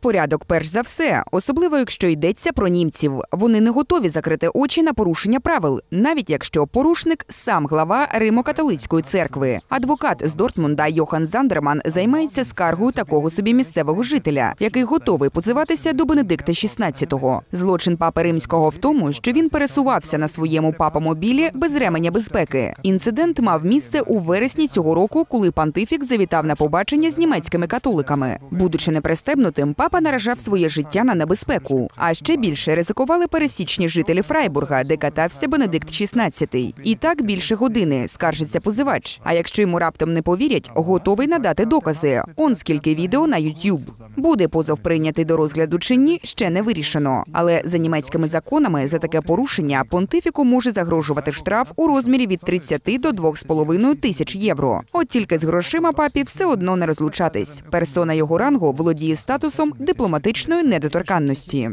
Порядок, перш за все, особливо якщо йдеться про німців. Вони не готові закрити очі на порушення правил, навіть якщо порушник сам глава Римо-католицької церкви. Адвокат з Дортмунда Йохан Зандерман займається скаргою такого собі місцевого жителя, який готовий позиватися до Бенедикта XVI. Злочин папи римського в тому, що він пересувався на своєму папомобілі без ременя безпеки. Інцидент мав місце у вересні цього року, коли пантифік завітав на побачення з німецькими католиками. Будучи непристебнутим, папа наражав своє життя на небезпеку. А ще більше ризикували пересічні жителі Фрайбурга, де катався Бенедикт XVI. І так більше години скаржиться позивач. А якщо йому раптом не повірять, готовий надати докази. Он скільки відео на YouTube. Буде позов прийнятий до розгляду чи ні, ще не вирішено. Але за німецькими законами за таке порушення понтифіку може загрожувати штраф у розмірі від 30 до 2,5 тисяч євро. От тільки з грошима папі все одно не розлучатись. Персона його рангу володіє статусом дипломатичної недоторканності.